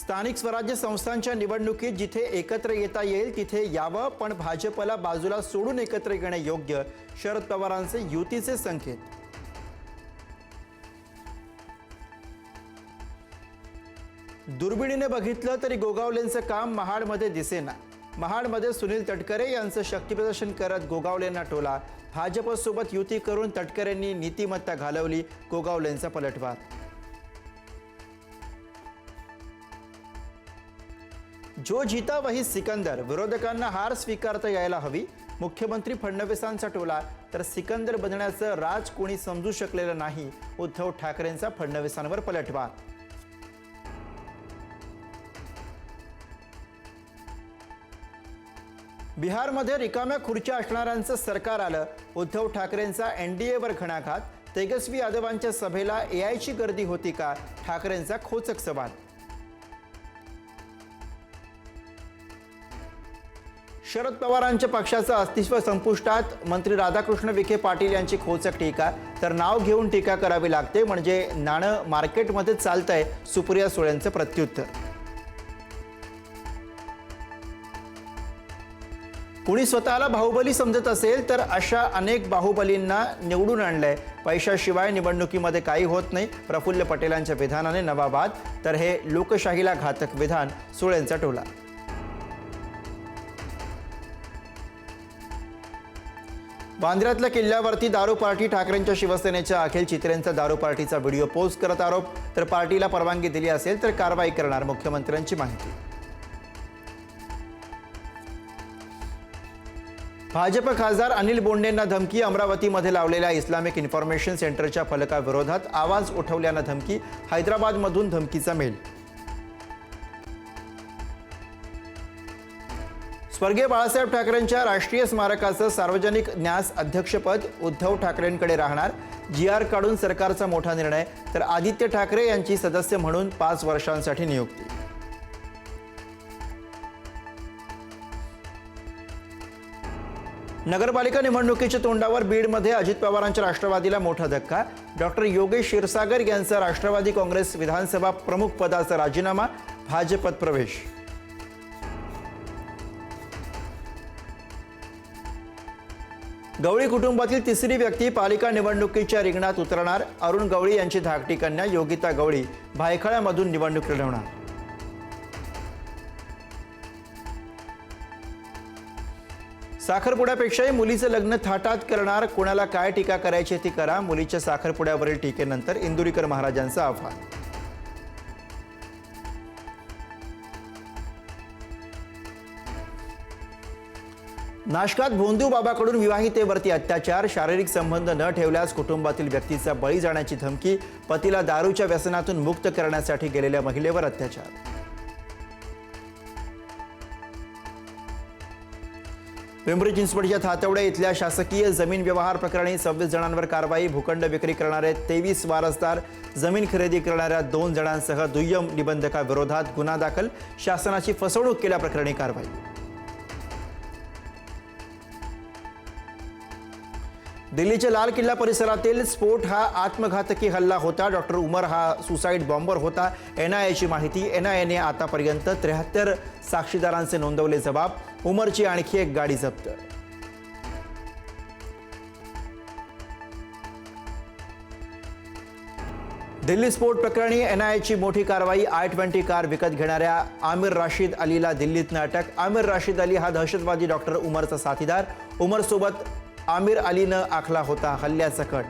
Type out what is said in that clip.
स्थानिक स्वराज्य संस्थांच्या निवडणुकीत जिथे एकत्र येता येईल तिथे यावं. पण भाजपला बाजूला सोडून एकत्र येणे योग्य? शरद पवारांचे युतीचे संकेत. दुर्बिणीने बघितलं तरी गोगावलेंचं काम महाडमध्ये दिसेना. महाडमध्ये सुनील तटकरे यांचं शक्तीप्रदर्शन करत गोगावलेंना टोला. भाजपसोबत युती करून तटकरेंनी नीतिमत्ता घालवली गोगावलेंचा पलटवार जो जिता वही सिकंदर. विरोधकांना हार स्वीकारता यायला हवी. मुख्यमंत्री फडणवीसांचा टोला. तर सिकंदर बनण्याचं राज कोणी समजू शकलेलं नाही उद्धव ठाकरेंचा फडणवीसांवर पलटवार. बिहारमध्ये रिकाम्या खुर्च्या असणाऱ्यांचं सरकार आलं. उद्धव ठाकरेंचा एनडीएवर घणाघात. तेजस्वी यादवांच्या सभेला एआयची गर्दी होती का? ठाकरेंचा खोचक सवाल. शरद पवारांच्या पक्षाचं अस्तित्व संपुष्टात मंत्री राधाकृष्ण विखे पाटील यांची खोचक टीका. तर नाव घेऊन टीका करावी लागते म्हणजे नाणं मार्केटमध्ये चालतंय सुप्रिया सुळेंचं प्रत्युत्तर. कुणी स्वतःला बाहुबली समजत असेल तर अशा अनेक बाहुबलींना निवडून आणलंय. पैशाशिवाय निवडणुकीमध्ये काही होत नाही. प्रफुल्ल पटेलांच्या विधानाने नवा वाद तर हे लोकशाहीला घातक विधान सुळेंचा टोला. वांद्र्यातल्या किल्ल्यावरती दारू पार्टी ठाकरेंच्या शिवसेनेच्या अखिल चित्रेंचा दारू पार्टीचा व्हिडिओ पोस्ट करत आरोप तर पार्टीला परवानगी दिली असेल तर कारवाई करणार मुख्यमंत्र्यांची माहिती. भाजप खासदार अनिल बोंडेंना धमकी अमरावतीमध्ये लावलेल्या इस्लामिक इन्फॉर्मेशन सेंटरच्या फलकाविरोधात आवाज उठवल्यानं धमकी हैदराबादमधून धमकीचा मेल. स्वर्गीय बाळासाहेब ठाकरेंच्या राष्ट्रीय स्मारकाचं सार्वजनिक न्यास अध्यक्षपद उद्धव ठाकरेंकडे राहणार. जी आर काढून सरकारचा मोठा निर्णय. तर आदित्य ठाकरे यांची सदस्य म्हणून पाच वर्षांसाठी नियुक्ती. नगरपालिका निवडणुकीच्या तोंडावर बीडमध्ये अजित पवारांच्या राष्ट्रवादीला मोठा धक्का. डॉक्टर योगेश क्षीरसागर यांचा राष्ट्रवादी काँग्रेस विधानसभा प्रमुख पदाचा राजीनामा. भाजपत प्रवेश. गवळी कुटुंबातील तिसरी व्यक्ती पालिका निवडणुकीच्या रिंगणात उतरणार. अरुण गवळी यांची धाकटी कन्या योगिता गवळी भायखळ्यामधून निवडणूक लढवणार. साखरपुड्यापेक्षाही मुलीचं लग्न थाटात करणार. कोणाला काय टीका करायची ती करा. मुलीच्या साखरपुड्यावरील टीकेनंतर इंदुरीकर महाराजांचं आव्हान. नाशकात भोंदू बाबाकडून विवाहितेवरती अत्याचार शारीरिक संबंध न ठेवल्यास कुटुंबातील व्यक्तीचा बळी जाण्याची धमकी पतीला दारूच्या व्यसनातून मुक्त करण्यासाठी गेलेल्या महिलेवर अत्याचार. पिंपरी चिंचवडच्या थातवडे इथल्या शासकीय जमीन व्यवहार प्रकरणी सव्वीस जणांवर कारवाई भूखंड विक्री करणारे तेवीस वारसदार जमीन खरेदी करणाऱ्या दोन जणांसह दुय्यम निबंधकाविरोधात गुन्हा दाखल शासनाची फसवणूक केल्याप्रकरणी कारवाई. दिल्लीच्या लाल किल्ला परिसरातील स्फोट हा आत्मघातकी हल्ला होता. डॉक्टर उमर हा सुसाईड बॉम्बर होता. एन आय एची माहिती. एन आय एने आतापर्यंत त्र्याहत्तर साक्षीदारांचे नोंदवले जबाब. उमरची आणखी एक गाडी जप्त. दिल्ली स्फोट प्रकरणी एनआयएची मोठी कारवाई. आय ट्वेंटी कार विकत घेणाऱ्या आमिर राशीद अलीला दिल्लीतनं अटक आमिर राशीद अली हा दहशतवादी डॉक्टर उमरचा साथीदार. उमरसोबत आमिर अलीनं आखला होता हल्ल्याचा कट.